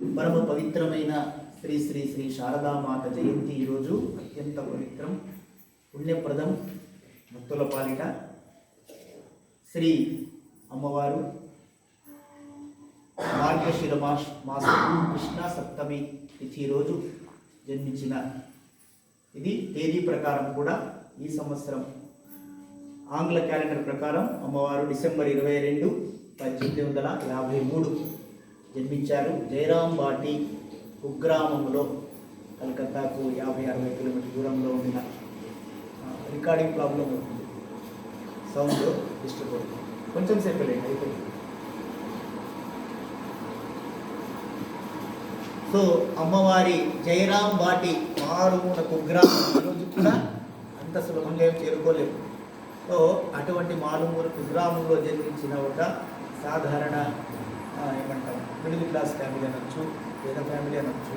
పరమ పవిత్రమైన శ్రీ శ్రీ శ్రీ శారదామాత జయంతి ఈరోజు అత్యంత పవిత్రం పుణ్యప్రదం భక్తుల పాలిట. శ్రీ అమ్మవారు మార్గశిర మాస మాసం కృష్ణ సప్తమి తిథి రోజు జన్మించిన. ఇది తేదీ ప్రకారం కూడా ఈ సంవత్సరం. ఆంగ్ల క్యాలెండర్ ప్రకారం అమ్మవారు డిసెంబర్ ఇరవై రెండు పద్దెనిమిది వందల యాభై మూడు. జన్మించారు జయరాం బాటి కుగ్రామంలో కలకత్తాకు యాభై అరవై కిలోమీటర్ దూరంలో ఉన్న రికార్డింగ్ ప్రాబ్లం ఉంటుంది సౌండ్ డిస్టర్బ్ అవుతుంది. కొంచెం సేపు లేండి అయిపోయింది. సో అమ్మవారి జయరాం బాటి మారుమూల కుగ్రామం ఈరోజు కూడా అంత సులభంగా ఏం చేరుకోలేము సో అటువంటి మారుమూల కుగ్రామంలో జన్మించిన ఒక సాధారణ ఏమంటాం మిడిల్ క్లాస్ ఫ్యామిలీ అనొచ్చు పేద ఫ్యామిలీ అనొచ్చు.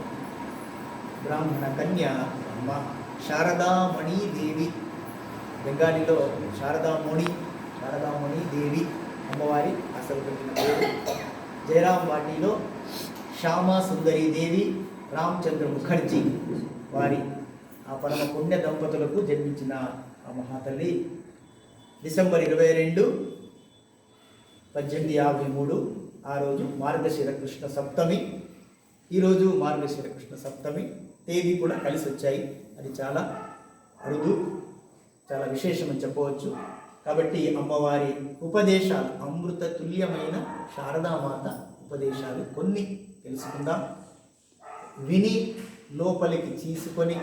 బ్రాహ్మణ కన్య అమ్మ శారదామణి దేవి. బెంగాలీలో శారదామణి శారదామణి దేవి అమ్మవారి అసలు పెట్టిన పేరు. జయరాం వాటిలో శ్యామా సుందరి దేవి రామచంద్ర ముఖర్జీ వారి ఆ పరమ పుణ్య దంపతులకు జన్మించిన ఆ మహాతల్లి. డిసెంబర్ ఇరవై రెండు పద్దెనిమిది యాభై మూడు ఆ రోజు మార్గశిర కృష్ణ సప్తమి. ఈరోజు మార్గశిర కృష్ణ సప్తమి. తేదీ కూడా కలిసి వచ్చాయి. అది చాలా అరుదు చాలా విశేషమని చెప్పవచ్చు. కాబట్టి అమ్మవారి ఉపదేశాలు అమృత తుల్యమైన శారదామాత ఉపదేశాలు కొన్ని తెలుసుకుందాం. విని లోపలికి తీసుకొని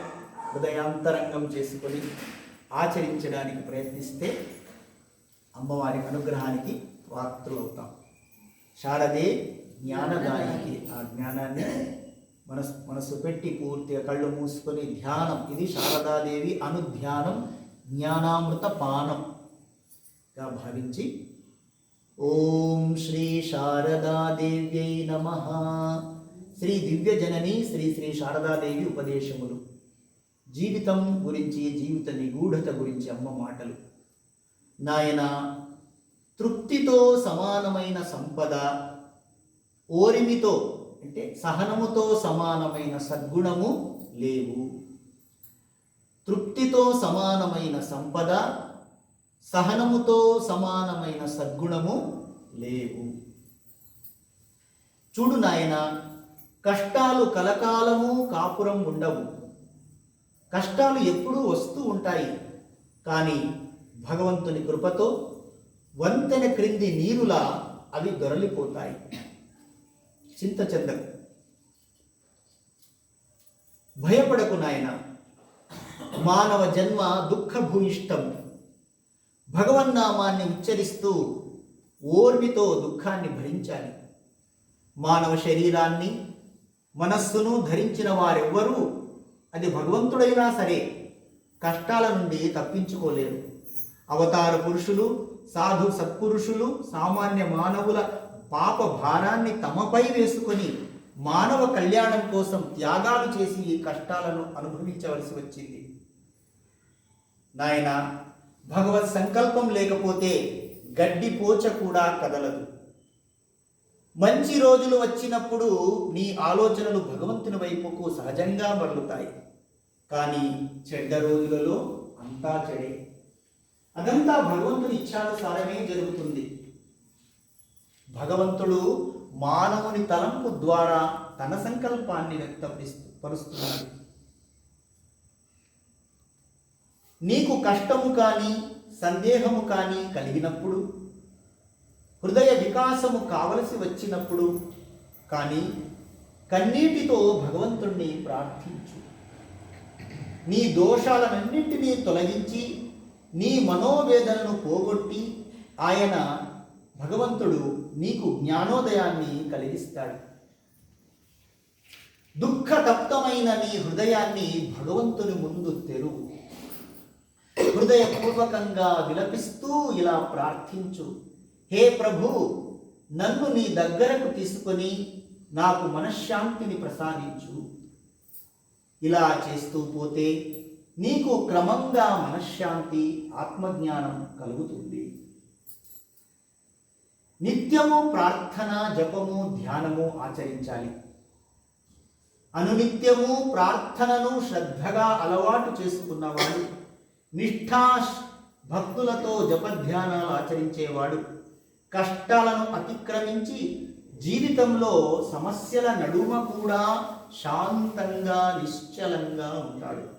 హృదయాంతరంగం చేసుకొని ఆచరించడానికి ప్రయత్నిస్తే అమ్మవారి అనుగ్రహానికి పాత్రులవుతాం శారదే జ్ఞానదాయికి. ఆ జ్ఞానాన్ని మనస్ మనస్సు పెట్టి పూర్తిగా కళ్ళు మూసుకొని ధ్యానం. ఇది శారదాదేవి అనుధ్యానం జ్ఞానామృత పానంగా భావించి ఓం శ్రీ శారదాదేవ్యై నమ. శ్రీ దివ్య జనని శ్రీ శ్రీ శారదాదేవి ఉపదేశములు. జీవితం గురించి జీవిత నిగూఢత గురించి అమ్మ మాటలు. నాయన తృప్తితో సమానమైన సంపద ఓరిమితో అంటే సహనముతో సమానమైన సద్గుణము లేవు. తృప్తితో సమానమైన సంపద సహనముతో సమానమైన సద్గుణము లేవు. చూడు నాయన కష్టాలు కలకాలము కాపురం ఉండవు. కష్టాలు ఎప్పుడూ వస్తూ ఉంటాయి. కానీ భగవంతుని కృపతో వంతెన క్రింది నీరులా అవి దొరలిపోతాయి. చింత చెందకు భయపడకు నాయన. మానవ జన్మ దుఃఖభూయిష్టం. భగవన్నామాన్ని ఉచ్చరిస్తూ ఓర్మితో దుఃఖాన్ని భరించాలి. మానవ శరీరాన్ని మనస్సును ధరించిన వారెవ్వరూ అది భగవంతుడైనా సరే కష్టాల నుండి తప్పించుకోలేరు. అవతార పురుషులు సాధు సత్పురుషులు సామాన్య మానవుల పాప భారాన్ని తమపై వేసుకొని మానవ కళ్యాణం కోసం త్యాగాలు చేసి ఈ కష్టాలను అనుభవించవలసి వచ్చింది. నాయన భగవత్ సంకల్పం లేకపోతే గడ్డి పోచ కూడా కదలదు. మంచి రోజులు వచ్చినప్పుడు నీ ఆలోచనలు భగవంతుని వైపుకు సహజంగా మరలుతాయి కానీ చెడ్డ రోజులలో అంతా చెడే. అదంతా భగవంతుని ఇచ్ఛానుసారమే జరుగుతుంది. భగవంతుడు మానవుని తలంపు ద్వారా తన సంకల్పాన్ని వ్యక్తపరుస్తూ పరుస్తున్నాడు. నీకు కష్టము కానీ సందేహము కానీ కలిగినప్పుడు హృదయ వికాసము కావలసి వచ్చినప్పుడు కానీ కన్నీటితో భగవంతుణ్ణి ప్రార్థించు. నీ దోషాలన్నింటినీ తొలగించి నీ మనోవేదనను పోగొట్టి ఆయన భగవంతుడు నీకు జ్ఞానోదయాన్ని కలిగిస్తాడు. దుఃఖతప్తమైన నీ హృదయాన్ని భగవంతుని ముందు తెరువు. హృదయపూర్వకంగా విలపిస్తూ ఇలా ప్రార్థించు. హే ప్రభు నన్ను నీ దగ్గరకు తీసుకొని నాకు మనశ్శాంతిని ప్రసాదించు. ఇలా చేస్తూ పోతే నీకు క్రమంగా మనశ్శాంతి ఆత్మజ్ఞానం కలుగుతుంది. నిత్యము ప్రార్థన జపము ధ్యానము ఆచరించాలి. అనునిత్యము ప్రార్థనను శ్రద్ధగా అలవాటు చేసుకున్నవాడు నిష్ఠా భక్తులతో జపధ్యానాలు ఆచరించేవాడు కష్టాలను అతిక్రమించి జీవితంలో సమస్యల నడుమ కూడా శాంతంగా నిశ్చలంగా ఉంటాడు.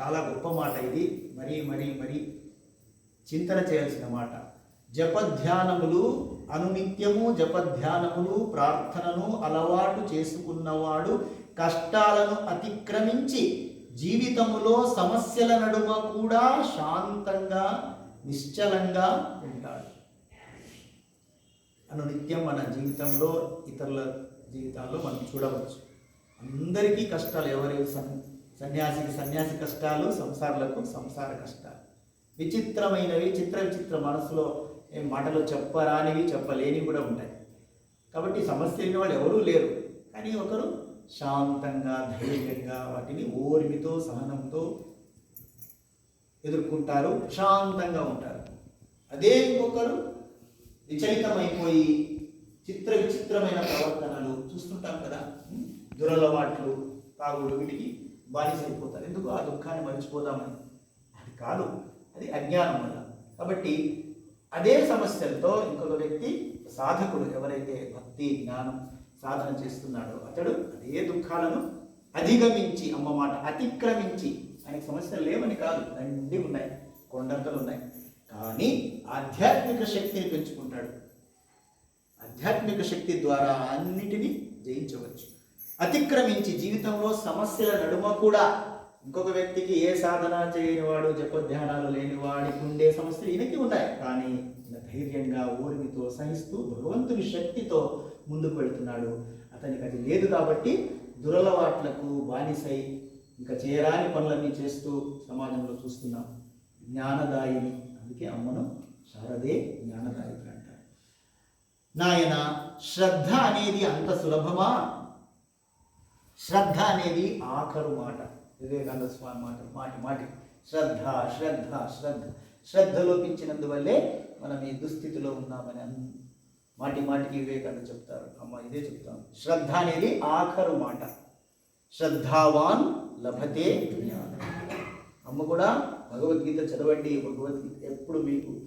చాలా గొప్ప మాట ఇది. మరీ మరీ మరీ చింతన చేయాల్సిన మాట. జపధ్యానములు అనునిత్యము జపధ్యానములు ప్రార్థనను అలవాటు చేసుకున్నవాడు కష్టాలను అతిక్రమించి జీవితములో సమస్యల నడుమ కూడా శాంతంగా నిశ్చలంగా ఉంటాడు. అనునిత్యం మన జీవితంలో ఇతరుల జీవితాల్లో మనం చూడవచ్చు. అందరికీ కష్టాలు ఎవరి సన్యాసికి సన్యాసి కష్టాలు సంసారులకు సంసార కష్టాలు. విచిత్రమైనవి చిత్ర విచిత్ర మనసులో ఏం మాటలు చెప్పరానివి చెప్పలేనివి కూడా ఉంటాయి. కాబట్టి సమస్య లేని వాళ్ళు ఎవరూ లేరు. కానీ ఒకరు శాంతంగా ధైర్యంగా వాటిని ఓర్మితో సహనంతో ఎదుర్కొంటారు శాంతంగా ఉంటారు. అదే ఇంకొకరు విచలితమైపోయి చిత్ర విచిత్రమైన ప్రవర్తనలు చూస్తుంటాం కదా. దురలవాట్లు తాగుడు వీటికి బానిసైపోతారు ఎందుకు? ఆ దుఃఖాన్ని మర్చిపోదామని. అది కాదు. అది అజ్ఞానం వల్ల. కాబట్టి అదే సమస్యలతో ఇంకొక వ్యక్తి సాధకుడు ఎవరైతే భక్తి జ్ఞానం సాధన చేస్తున్నాడో అతడు అదే దుఃఖాలను అధిగమించి అమ్మ మాట అతిక్రమించి ఆయనకి సమస్యలు లేవని కాదు. దండి ఉన్నాయి. కొండంతలు ఉన్నాయి. కానీ ఆధ్యాత్మిక శక్తిని పెంచుకుంటాడు. ఆధ్యాత్మిక శక్తి ద్వారా అన్నిటినీ జయించు అతిక్రమించి జీవితంలో సమస్యల నడుమ కూడా ఇంకొక వ్యక్తికి ఏ సాధన చేయనివాడు జపధ్యానాలు లేనివాడికి ఉండే సమస్యలు ఈయనకి ఉన్నాయి. కానీ ధైర్యంగా ఓర్మితో సహిస్తూ భగవంతుని శక్తితో ముందుకు వెళుతున్నాడు. అతనికి అది లేదు కాబట్టి దురలవాట్లకు బానిసై ఇంకా చేయరాని పనులన్నీ చేస్తూ సమాజంలో చూస్తున్నాం. జ్ఞానదాయిని. అందుకే అమ్మను శారదే జ్ఞానదాయిని అంటారు. నాయన శ్రద్ధ అనేది అంత సులభమా? శ్రద్ధ అనేది ఆఖరు మాట. వివేకానంద స్వామి మాట మాటి మాటి. శ్రద్ధ శ్రద్ధ శ్రద్ధ. శ్రద్ధ లోపించినందువల్లే మనం ఈ దుస్థితిలో ఉన్నామని అన్- మాటి మాటికి వివేకానంద చెప్తారు. అమ్మ ఇదే చెప్తాం. శ్రద్ధ అనేది ఆఖరు మాట. శ్రద్ధావాన్ లభతే జ్ఞానం. అమ్మ కూడా భగవద్గీత చదవండి భగవద్గీత ఎప్పుడు మీకు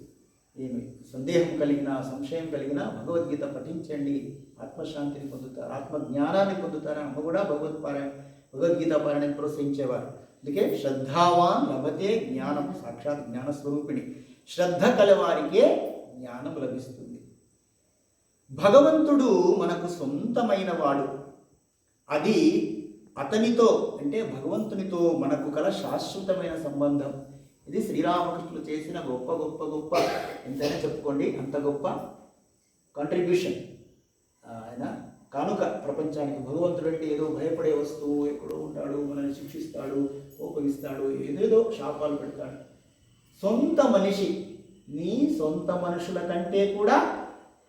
ఏమి సందేహం కలిగినా సంశయం కలిగినా భగవద్గీత పఠించండి. ఆత్మశాంతిని పొందుతారు ఆత్మజ్ఞానాన్ని పొందుతారు అమ్మ కూడా భగవద్ పారాయణ భగవద్గీత పారాయణ ప్రోత్సహించేవారు. అందుకే శ్రద్ధావాన్ లభతే జ్ఞానం సాక్షాత్ జ్ఞాన స్వరూపిణి. శ్రద్ధ కలవారికే జ్ఞానం లభిస్తుంది. భగవంతుడు మనకు సొంతమైన వాడు. అది అతనితో అంటే భగవంతునితో మనకు కల శాశ్వతమైన సంబంధం. ఇది శ్రీరామకృష్ణులు చేసిన గొప్ప గొప్ప గొప్ప ఎంతైనా చెప్పుకోండి. అంత గొప్ప కాంట్రిబ్యూషన్ ఆయన కానుక ప్రపంచానికి భగవంతుడు అంటే ఏదో భయపడే వస్తువు ఎక్కడో ఉంటాడు మనల్ని శిక్షిస్తాడు కోపగిస్తాడు ఏదేదో శాపాలు పెడతాడు. సొంత మనిషి నీ సొంత మనుషుల కంటే కూడా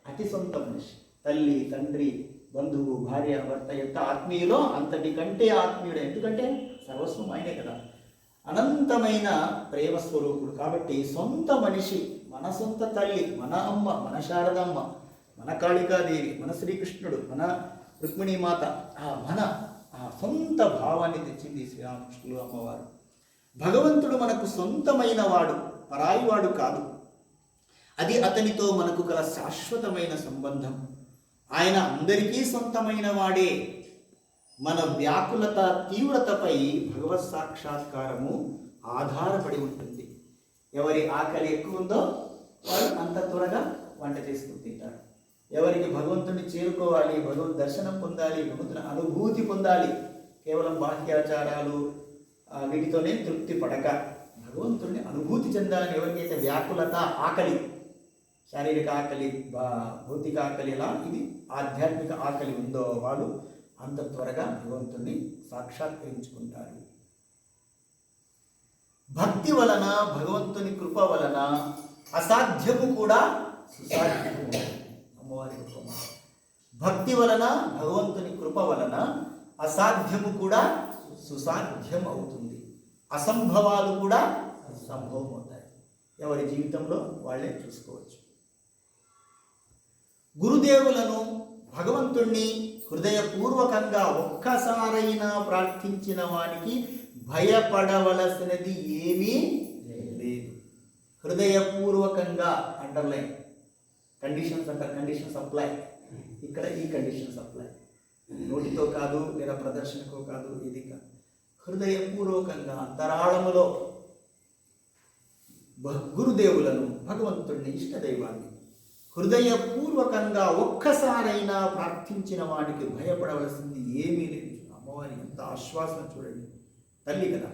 అతి సొంత మనిషి. తల్లి తండ్రి బంధువు భార్య భర్త ఎంత ఆత్మీయులో అంతటి కంటే ఆత్మీయుడు. ఎందుకంటే సర్వస్వం ఆయనే కదా. అనంతమైన ప్రేమ స్వరూపుడు కాబట్టి సొంత మనిషి మన సొంత తల్లి మన అమ్మ మన శారదమ్మ మన కాళికాదేవి మన శ్రీకృష్ణుడు మన రుక్మిణీమాత ఆ మన ఆ సొంత భావాన్ని తెచ్చింది శ్రీరామకృష్ణులు అమ్మవారు. భగవంతుడు మనకు సొంతమైన వాడు పరాయివాడు కాదు. అది అతనితో మనకు గల శాశ్వతమైన సంబంధం. ఆయన అందరికీ సొంతమైన వాడే. మన వ్యాకులత తీవ్రతపై భగవత్ సాక్షాత్కారము ఆధారపడి ఉంటుంది. ఎవరి ఆకలి ఎక్కువ ఉందో వారు అంత త్వరగా వంట చేసుకుని తింటారు. ఎవరికి భగవంతుని చేరుకోవాలి భగవద్ దర్శనం పొందాలి భగవంతుని అనుభూతి పొందాలి కేవలం బాహ్యాచారాలు వీటితోనే తృప్తి పడక. భగవంతుడిని అనుభూతి చెందాలని ఎవరికైతే వ్యాకులత ఆకలి శారీరక ఆకలి భౌతిక ఆకలి ఎలా ఇది ఆధ్యాత్మిక ఆకలి ఉందో వాళ్ళు అంత త్వరగా భగవంతుణ్ణి సాక్షాత్కరించుకుంటారు. భక్తి వలన భగవంతుని కృప వలన అసాధ్యము కూడా సుసాధ్యము. అమ్మవారి కృప భక్తి వలన భగవంతుని కృప వలన అసాధ్యము కూడా సుసాధ్యం అవుతుంది అసంభవాలు కూడా సంభవం అవుతాయి ఎవరి జీవితంలో వాళ్ళే చూసుకోవచ్చు. గురుదేవులను భగవంతుణ్ణి హృదయపూర్వకంగా ఒక్కసారైనా ప్రార్థించిన వానికి భయపడవలసినది ఏమీ లేదు. హృదయపూర్వకంగా అండర్లైన్. కండిషన్స్ అంటారు కండిషన్స్ అప్లై. ఇక్కడ ఈ కండిషన్స్ అప్లై. నోటితో కాదు లేదా ప్రదర్శనకో కాదు ఇది కాదు. హృదయపూర్వకంగా అంతరాళములో భ- గురుదేవులను భగవంతుడిని ఇష్టదైవాన్ని హృదయపూర్వకంగా ఒక్కసారైనా ప్రార్థించిన వాడికి భయపడవలసింది ఏమీ లేదు. అమ్మవారి ఎంత ఆశ్వాసన చూడండి. తల్లి కదా.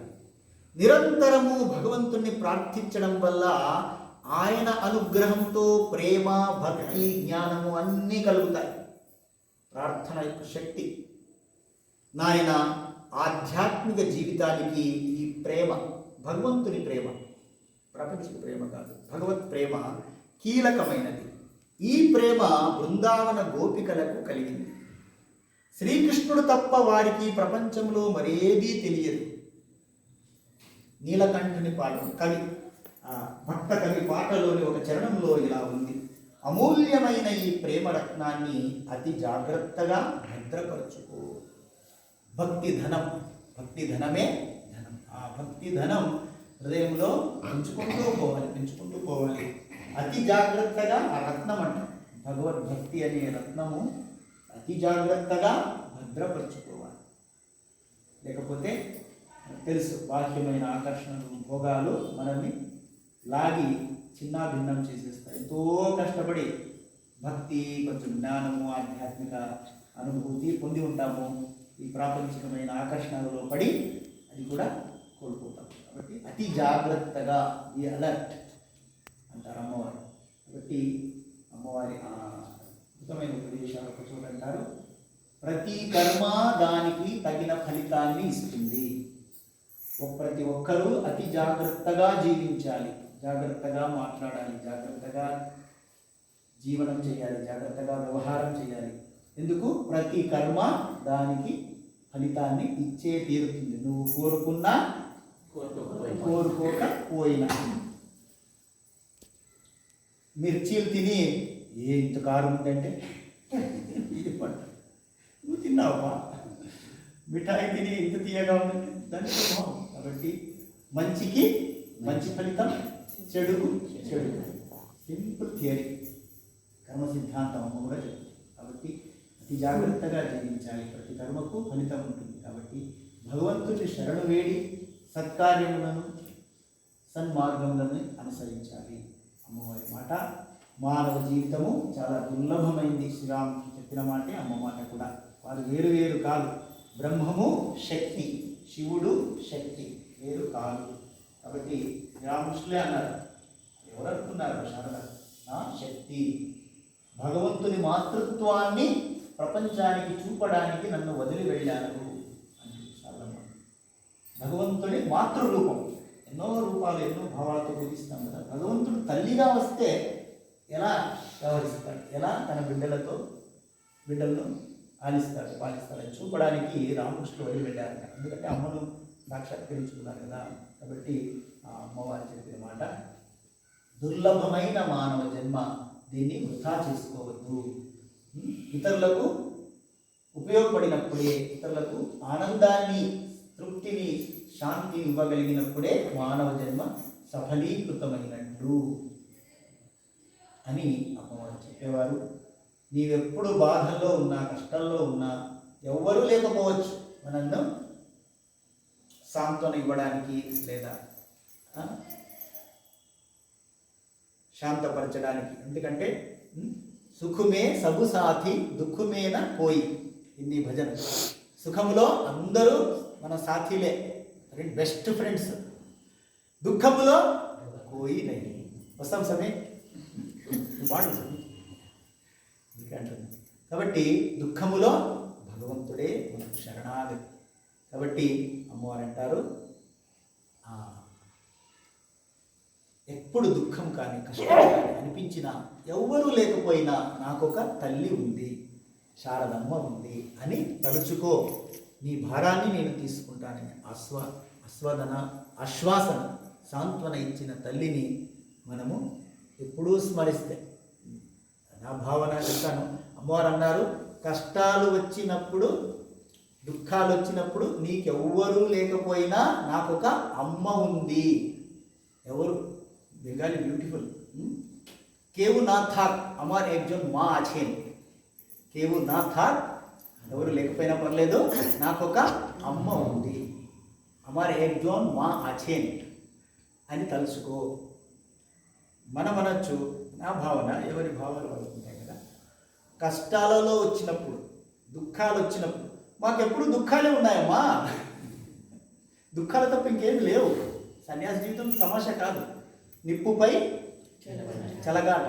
నిరంతరము భగవంతుణ్ణి ప్రార్థించడం వల్ల ఆయన అనుగ్రహంతో ప్రేమ భక్తి జ్ఞానము అన్నీ కలుగుతాయి. ప్రార్థన యొక్క శక్తి. నాయన ఆధ్యాత్మిక జీవితానికి ఈ ప్రేమ భగవంతుని ప్రేమ ప్రపంచ ప్రేమ కాదు భగవత్ ప్రేమ కీలకమైనది. ఈ ప్రేమ బృందావన గోపికలకు కలిగింది. శ్రీకృష్ణుడు తప్ప వారికి ప్రపంచంలో మరేదీ తెలియదు. నీలకంఠుని పాట కవి భక్త కవి పాటలోని ఒక చరణంలో ఇలా ఉంది. అమూల్యమైన ఈ ప్రేమ రత్నాన్ని అతి జాగ్రత్తగా భద్రపరచుకో. భక్తి ధనం భక్తి ధనమే ధనం. ఆ భక్తి ధనం హృదయంలో పెంచుకుంటూ పోవాలి పెంచుకుంటూ పోవాలి. అతి జాగ్రత్తగా ఆ రత్నం అంట. భగవద్భక్తి అనే రత్నము అతి జాగ్రత్తగా భద్రపరచుకోవాలి. లేకపోతే తెలుసు బాహ్యమైన ఆకర్షణలు భోగాలు మనల్ని లాగి చిన్న భిన్నం చేసేస్తాయి. ఎంతో కష్టపడి భక్తి కొంచెం జ్ఞానము ఆధ్యాత్మిక అనుభూతి పొంది ఉంటాము. ఈ ప్రాపంచికమైన ఆకర్షణలలో పడి అది కూడా కోల్పోతాం. కాబట్టి అతి జాగ్రత్తగా ఈ అలర్ట్ అంటారు అమ్మవారు. కాబట్టి అమ్మవారి అద్భుతమైన ఉపదేశాలు ఒక చోట అంటారు. ప్రతి కర్మ దానికి తగిన ఫలితాన్ని ఇస్తుంది. ప్రతి ఒక్కరూ అతి జాగ్రత్తగా జీవించాలి. జాగ్రత్తగా మాట్లాడాలి. జాగ్రత్తగా జీవనం చేయాలి. జాగ్రత్తగా వ్యవహారం చేయాలి. ఎందుకు? ప్రతి కర్మ దానికి ఫలితాన్ని ఇచ్చే తీరుతుంది. నువ్వు కోరుకున్నా కోరుకోకపోయినా. మిర్చీలు తిని ఏ ఇంత కారం ఉందంటే? నువ్వు తిన్నావా? మిఠాయి తిని ఇంత తీయగా ఉందంటే? దాని స్వభావం కాబట్టి మంచికి మంచి ఫలితం చెడుకు చెడు. Simple theory. కర్మ సిద్ధాంతం అమ్మ కూడా చెప్తుంది. కాబట్టి అతి జాగ్రత్తగా జీవించాలి. ప్రతి కర్మకు ఫలితం ఉంటుంది. కాబట్టి భగవంతుని శరణు వేడి సత్కార్యములను సన్మార్గములను అనుసరించాలి. అమ్మవారి మాట. మానవ జీవితము చాలా దుర్లభమైంది. శ్రీరాముడు చెప్పిన మాటే అమ్మ మాట కూడా. వారు వేరు వేరు కాదు. బ్రహ్మము శక్తి శివుడు శక్తి వేరు కాదు. కాబట్టి శ్రీరామకృష్ణులే అన్నారు. ఎవరు అనుకున్నారు శారద నా శక్తి. భగవంతుని మాతృత్వాన్ని ప్రపంచానికి చూపడానికి నన్ను వదిలి వెళ్ళారు అని శారదమ్మ భగవంతుడి మాతృరూపం. ఎన్నో రూపాలు ఎన్నో భావాలతో పూజిస్తాం కదా. భగవంతుడు తల్లిగా వస్తే ఎలా వ్యవహరిస్తాడు? ఎలా తన బిడ్డలతో బిడ్డలను ఆలిస్తాడు పాలిస్తాడు? చూపడానికి రామకృష్ణుడు వదిలి వెళ్ళారట ఎందుకంటే అమ్మను సాక్షాత్కరించుకున్నారు కదా. కాబట్టి ఆ అమ్మవారు చెప్పిన మాట దుర్లభమైన మానవ జన్మ దీన్ని వృధా చేసుకోవద్దు. ఇతరులకు ఉపయోగపడినప్పుడే ఇతరులకు ఆనందాన్ని తృప్తిని శాంతి ఇవ్వగలిగినప్పుడే మానవ జన్మ సఫలీకృతమైనట్లు అని అమ్మవారు చెప్పేవారు. నీవెప్పుడు బాధల్లో ఉన్నా కష్టంలో ఉన్నా ఎవ్వరూ లేకపోవచ్చు మనల్ని సాంత్వన ఇవ్వడానికి లేదా శాంతపరచడానికి. ఎందుకంటే సుఖమే సగు సాథి దుఃఖమేన పోయి. హిందీ భజన. సుఖంలో అందరూ మన సాథీలే. బెస్ట్ ఫ్రెండ్స్ దుఃఖములో కోయి నై. వస్తాం సమయ వాడు సమీ అందుకే అంటుంది కాబట్టి దుఃఖములో భగవంతుడే మనకు శరణాగతి. కాబట్టి అమ్మవారు అంటారు ఎప్పుడు దుఃఖం కానీ కష్టం కానీ అనిపించినా ఎవ్వరూ లేకపోయినా నాకొక తల్లి ఉంది శారదమ్మ ఉంది అని తలుచుకో. నీ భారాన్ని నేను తీసుకుంటానని ఆస్వా అశ్వదన ఆశ్వాసన సాంత్వన ఇచ్చిన తల్లిని మనము ఎప్పుడూ స్మరిస్తే. నా భావన చెప్తాను. అమ్మవారు అన్నారు కష్టాలు వచ్చినప్పుడు దుఃఖాలు వచ్చినప్పుడు నీకెవ్వరూ లేకపోయినా నాకు ఒక అమ్మ ఉంది. ఎవరు? బెంగాలీ బ్యూటిఫుల్. కేవు నా థాక్ అమార్ ఎగ్జోన్ మా ఆచేన్. కేవు నా థాక్ ఎవరు లేకపోయినా పర్లేదు నాకు ఒక అమ్మ ఉంది. అమర్ एक జోన్ वहाँ అని తలుసుకో మనం అనొచ్చు నా భావన ఎవరి భావాలు పడుతున్నాయి కదా కష్టాలలో వచ్చినప్పుడు దుఃఖాలు వచ్చినప్పుడు మాకెప్పుడు దుఃఖాలే ఉన్నాయమ్మా దుఃఖాలు తప్ప ఇంకేమి లేవు సన్యాస జీవితం సమస్య కాదు నిప్పుపై చలగాట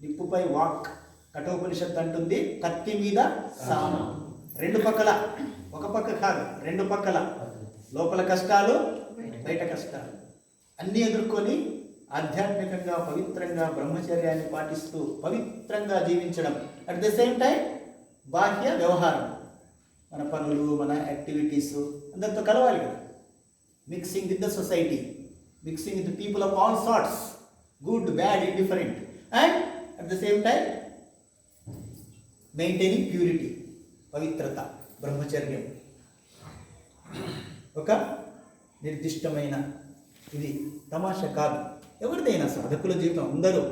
నిప్పుపై వాక్ కఠోపనిషత్తు అంటుంది కత్తి మీద సామ. రెండు పక్కల ఒక పక్క కాదు రెండు పక్కల. లోపల కష్టాలు బయట కష్టాలు. అన్నీ ఎదుర్కొని ఆధ్యాత్మికంగా పవిత్రంగా బ్రహ్మచర్యాన్ని పాటిస్తూ పవిత్రంగా జీవించడం. అట్ ద సేమ్ టైం బాహ్య వ్యవహారం. మన పనులు మన యాక్టివిటీస్ అందరితో కలవాలి కదా. Mixing with the society mixing with people of all sorts good bad indifferent and at the same time maintaining purity పవిత్రత బ్రహ్మచర్యం ఒక నిర్దిష్టమైన ఇది తమాషా కాదు. ఎవరిదైనా సాధకుల జీవితం అందరూ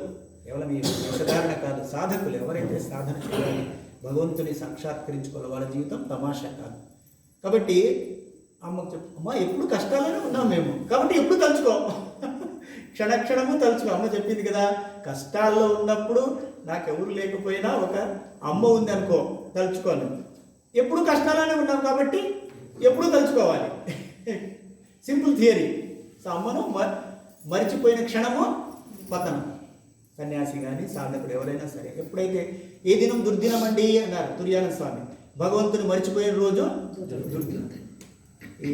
కేవలం ఈ సాధారణ కాదు. సాధకులు ఎవరైతే సాధన చేయాలి భగవంతుని సాక్షాత్కరించుకోవాలి వాళ్ళ జీవితం తమాషా కాదు. కాబట్టి అమ్మకు చెప్పు అమ్మ ఎప్పుడు కష్టాలనే ఉన్నాం మేము. కాబట్టి ఎప్పుడు తలుచుకో. క్షణక్షణము తలుచుకో. అమ్మ చెప్పింది కదా కష్టాల్లో ఉన్నప్పుడు నాకెవరు లేకపోయినా ఒక అమ్మ ఉంది అనుకో తలుచుకోను. ఎప్పుడు కష్టాలనే ఉన్నాం కాబట్టి ఎప్పుడూ తలుచుకోవాలి. సింపుల్ థియరీ సో అమ్మను మ- మరిచిపోయిన క్షణము పతనం. సన్యాసి కానీ సాధకుడు ఎవరైనా సరే ఎప్పుడైతే ఏ దినం దుర్దినం అండి అన్నారు తుర్యాన స్వామి భగవంతుని మరిచిపోయిన రోజు దుర్దినం ఈ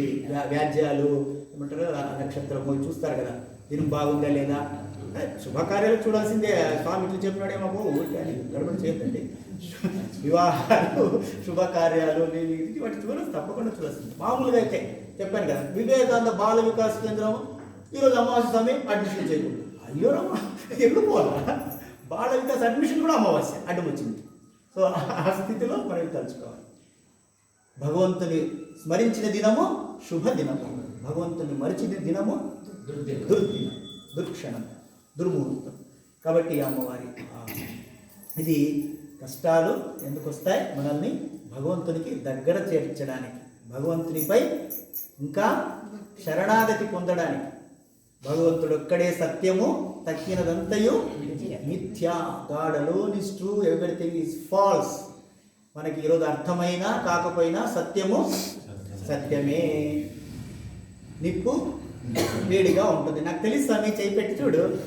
వ్యాజ్యాలు ఏమంటారు నక్షత్రం నక్షత్రము చూస్తారు కదా దినం బాగుందా లేదా? శుభకార్యాలు చూడాల్సిందే. స్వామి ఇట్లా చెప్పినాడేమో పో, ఊరికే అని గడబడి చేయొద్దండి. వివాహాలు శుభకార్యాలు నేను ఇది వాటి చూడాలి తప్పకుండా చూడాల్సింది. మామూలుగా అయితే చెప్పాను కదా వివేకానంద బాల వికాస్ కేంద్రం ఈరోజు అమావాస్య సమయం అడ్మిషన్ చేయకూడదు. అయ్యో రమ్మా ఎప్పుడు పోవాలా? బాల వికాస్ అడ్మిషన్ కూడా అమావాస్య అడ్డం వచ్చింది. సో ఆ స్థితిలో మనం తలుచుకోవాలి. భగవంతుని స్మరించిన దినము శుభ దినము భగవంతుని మరిచిన దినము దుర్దినం. దుర్క్షణం. దుర్ముహూర్తం. కాబట్టి అమ్మవారి ఇది కష్టాలు ఎందుకు వస్తాయి? మనల్ని భగవంతునికి దగ్గర చేర్చడానికి భగవంతునిపై ఇంకా శరణాగతి పొందడానికి. భగవంతుడు ఒక్కడే సత్యము తక్కినదంతయు మిథ్య. God alone is true everything is false మనకి ఈరోజు అర్థమైనా కాకపోయినా సత్యము సత్యమే. నిప్పు వేడిగా ఉంటుంది. నాకు తెలుసు స్వామి చేయి పెట్టి చూడు.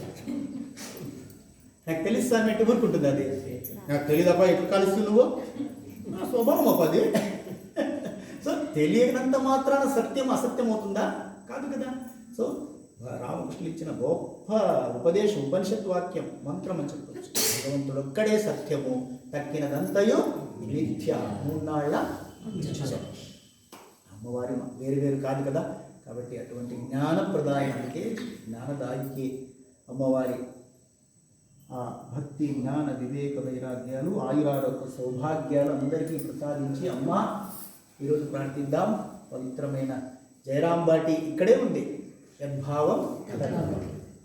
నాకు తెలుసు స్వామి ఎట్టు ఊరుకుంటుంది అది. నాకు తెలియదప్పా ఎట్లా కలుస్తు నువ్వు? నా స్వభావం అప్ప అది. సో తెలియనంత మాత్రాన సత్యం అసత్యం అవుతుందా? కాదు కదా. సో రామకృష్ణులు ఇచ్చిన గొప్ప ఉపదేశం ఉపనిషత్ వాక్యం మంత్రం అని చెప్పచ్చు. భగవంతుడు ఒక్కడే సత్యము తక్కినదంతయు మిథ్య మూన్నాళ్ళ. అమ్మవారి వేరు వేరు కాదు కదా. కాబట్టి అటువంటి జ్ఞానప్రదాయానికి జ్ఞానదాయికి అమ్మవారి ఆ భక్తి జ్ఞాన వివేక వైరాగ్యాలు ఆయురారోగ్య సౌభాగ్యాలు అందరికీ ప్రసాదించి అమ్మ ఈరోజు ప్రార్థిద్దాం. పవిత్రమైన జయరాంబాటి ఇక్కడే ఉంది. యద్భావం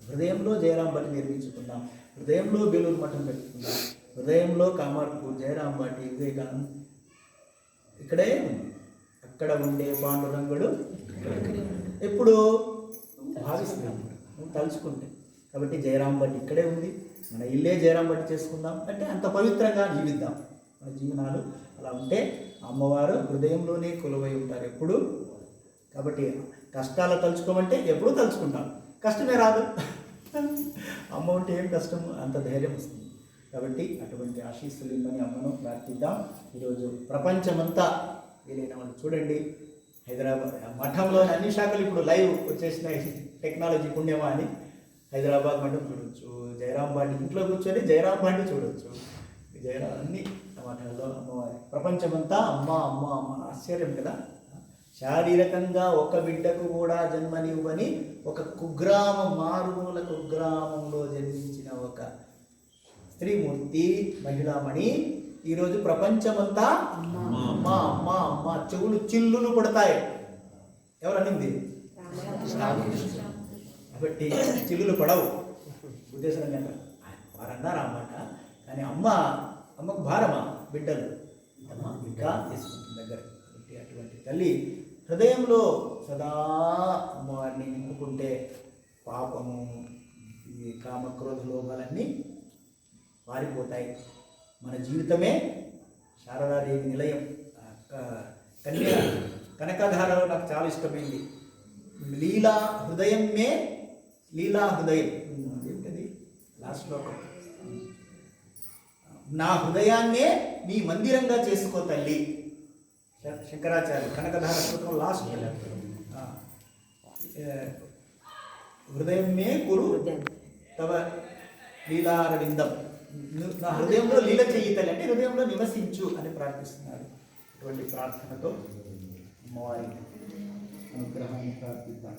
హృదయంలో జయరాంబాటి నిర్మించుకుందాం. హృదయంలో బేలూరు మఠం పెట్టుకుందాం. హృదయంలో కామార్పు జయరాంబాటి వివేకానంద్ ఇక్కడే ఉంది. అక్కడ ఉండే పాండురంగుడు ఎప్పుడు భావిస్తున్నాం. తలుచుకుంటే. కాబట్టి జయరాం బట్టి ఇక్కడే ఉంది. మన ఇల్లే జయరాం బట్టి చేసుకుందాం. అంటే అంత పవిత్రంగా జీవిద్దాం. మన జీవనాలు అలా ఉంటే అమ్మవారు హృదయంలోనే కొలువై ఉంటారు ఎప్పుడు. కాబట్టి కష్టాలు తలుచుకోమంటే ఎప్పుడూ తలుచుకుంటాం. కష్టమే రాదు. అమ్మ ఉంటే ఏం కష్టము? అంత ధైర్యం వస్తుంది. కాబట్టి అటువంటి ఆశీస్సులు ఇమ్మని అమ్మను ప్రార్థిద్దాం. ఈరోజు ప్రపంచమంతా వీలైన వాళ్ళు చూడండి. హైదరాబాద్ మఠంలోని అన్ని శాఖలు ఇప్పుడు లైవ్ వచ్చేసినాయి. టెక్నాలజీ పుణ్యమా అని. హైదరాబాద్ మఠం చూడొచ్చు జయరాం బాండి ఇంట్లో కూర్చొని జయరాం బాండి చూడొచ్చు. జయరాం అన్ని మఠంలో అమ్మవారి. ప్రపంచమంతా అమ్మ అమ్మ అమ్మ ఆశ్చర్యం కదా. శారీరకంగా ఒక బిడ్డకు కూడా జన్మనివ్వని ఒక కుగ్రామం మారుమూల కుగ్రామంలో జన్మించిన ఒక స్త్రీమూర్తి మహిళామణి ఈరోజు ప్రపంచమంతా అమ్మ. అమ్మ. అమ్మ అమ్మ చెవులు చిల్లులు పడతాయి. ఎవరు అనింది? కాబట్టి చిల్లులు పడవు. ఉద్దేశం ఏంటంటే వారు అన్నారు అన్నమాట కానీ అమ్మ అమ్మకు భారమా బిడ్డలు? అమ్మ ఇంకా తీసుకుంటుంది దగ్గర. అటువంటి తల్లి హృదయంలో సదా అమ్మవారిని నింపుకుంటే పాపము ఈ కామక్రోధ లోపాలన్నీ పారిపోతాయి మన జీవితమే శారదాదేవి నిలయం. కన్య కనకధారలో నాకు చాలా ఇష్టమైంది. లీలా హృదయమే లీలా హృదయం. ఏంటది లాస్ట్ శ్లోకం. నా హృదయాన్నే నీ మందిరంగా చేసుకో తల్లి. శంకరాచార్య కనకధార స్తోత్రం లాస్ట్. ఆ, ఏ, హృదయమే కురు తవ లీలారవిందం. నా హృదయంలో లీల చెయ్యి అంటే హృదయంలో నివసించు అని ప్రార్థిస్తున్నారు ఇటువంటి ప్రార్థనతో అమ్మవారి అనుగ్రహాన్ని ప్రార్థిద్దాం.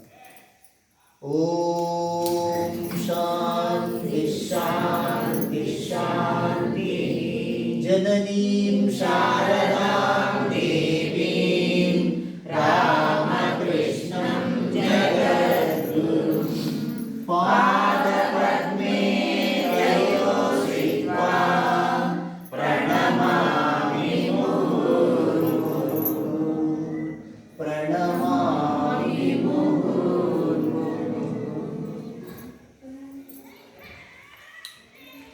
ఓం శాంతి శాంతి శాంతి. జననీం శాంతి.